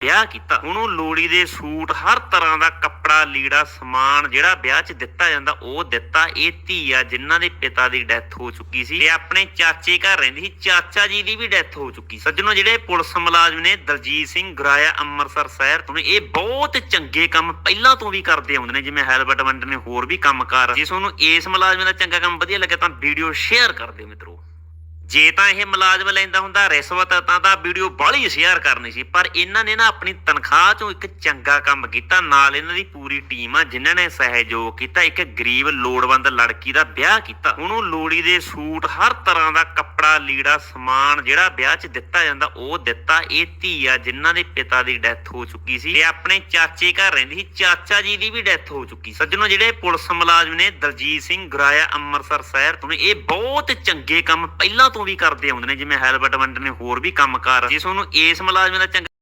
ਵਿਆਹ ਕੀਤਾ, ਉਹਨੂੰ ਲੋੜੀ ਦੇ ਸੂਟ, ਹਰ ਤਰ੍ਹਾਂ ਦਾ ਕੱਪੜਾ, ਲੀੜਾ, ਸਮਾਨ ਜਿਹੜਾ ਵਿਆਹ 'ਚ ਦਿੱਤਾ ਜਾਂਦਾ, ਉਹ ਦਿੱਤਾ। ਇਹ ਧੀ ਆ ਜਿਨ੍ਹਾਂ ਦੇ ਪਿਤਾ ਦੀ ਡੈਥ ਹੋ ਚੁੱਕੀ ਸੀ ਤੇ ਆਪਣੇ ਚਾਚੇ ਘਰ ਰਹਿੰਦੀ ਸੀ, ਚਾਚਾ ਜੀ ਦੀ ਵੀ ਡੈਥ ਹੋ ਚੁੱਕੀ ਸੀ। ਸੱਜਣੋ, ਜਿਹੜੇ ਪੁਲਿਸ ਮੁਲਾਜ਼ਮ ਨੇ, ਦਲਜੀਤ ਸਿੰਘ ਗੁਰਾਇਆ, ਅੰਮ੍ਰਿਤਸਰ ਸ਼ਹਿਰ ਤੋਂ ਇਹ ਬਹੁਤ ਚੰਗੇ ਕੰਮ ਪਹਿਲਾਂ ਤੋਂ ਵੀ ਕਰਦੇ ਆਉਂਦੇ ਨੇ, ਜਿਵੇਂ ਹੈਲਬਟ ਵੰਡਣ ਨੇ ਹੋਰ ਵੀ ਕੰਮਕਾਰ ਜੇ ਤੁਹਾਨੂੰ ਇਸ ਮੁਲਾਜ਼ਮ ਦਾ ਚੰਗਾ ਕੰਮ ਵਧੀਆ ਲੱਗੇ ਤਾਂ ਵੀਡੀਓ ਸ਼ੇਅਰ ਕਰ ਦਿਓ ਮਿੱਤਰੋ। ਜੇ ਤਾਂ ਇਹ ਮੁਲਾਜ਼ਮ ਲੈਂਦਾ ਹੁੰਦਾ ਰਿਸ਼ਵਤ, ਤਾਂ ਤਾਂ ਵੀਡੀਓ ਬਾਹਲੀ ਸ਼ੇਅਰ ਕਰਨੀ ਸੀ, ਪਰ ਇਹਨਾਂ ਨੇ ਨਾ ਆਪਣੀ ਤਨਖਾਹ ਚੋਂ ਇੱਕ ਚੰਗਾ ਕੰਮ ਕੀਤਾ। ਨਾਲ ਇਹਨਾਂ ਦੀ ਪੂਰੀ ਟੀਮ ਆ, ਜਿਨ੍ਹਾਂ ਨੇ ਸਹਿਯੋਗ ਕੀਤਾ, ਇੱਕ ਗਰੀਬ, ਲੋੜਵੰਦ ਲੜਕੀ ਦਾ ਵਿਆਹ ਕੀਤਾ। ਉਹਨੂੰ ਲੋੜੀ ਦੇ ਸੂਟ, ਹਰ ਤਰ੍ਹਾਂ ਦਾ ਕੱਪੜਾ, ਲੀੜਾ, ਸਮਾਨ ਜਿਹੜਾ ਵਿਆਹ 'ਚ ਦਿੱਤਾ ਜਾਂਦਾ, ਉਹ ਦਿੱਤਾ। ਇਹ ਧੀ ਆ, ਜਿਨ੍ਹਾਂ ਦੇ ਪਿਤਾ ਦੀ ਡੈਥ ਹੋ ਚੁੱਕੀ ਸੀ। ਤੇ ਆਪਣੇ ਚਾਚੇ ਘਰ ਰਹਿੰਦੀ ਸੀ, ਚਾਚਾ ਜੀ ਦੀ ਵੀ ਡੈਥ ਹੋ ਚੁੱਕੀ। ਸੀ ਸੱਜਣੋ, ਜਿਹੜੇ ਪੁਲਿਸ ਮੁਲਾਜ਼ਮ ਨੇ ਦਲਜੀਤ ਸਿੰਘ, ਗੁਰਾਇਆ, ਅੰਮ੍ਰਿਤਸਰ ਸ਼ਹਿਰ ਤੋਂ ਇਹ ਬਹੁਤ ਚੰਗੇ ਕੰਮ, ਪਹਿਲਾਂ ਤੋਂ ਵੀ ਕਰਦੇ ਆਉਂਦੇ ਨੇ, ਜਿਵੇਂ ਹੈਲਬਟ ਵੰਡ ਨੇ ਹੋਰ ਵੀ ਕੰਮਕਾਰ ਜੇ ਤੁਹਾਨੂੰ ਇਸ ਮੁਲਾਜ਼ਮ ਦਾ ਚੰਗਾ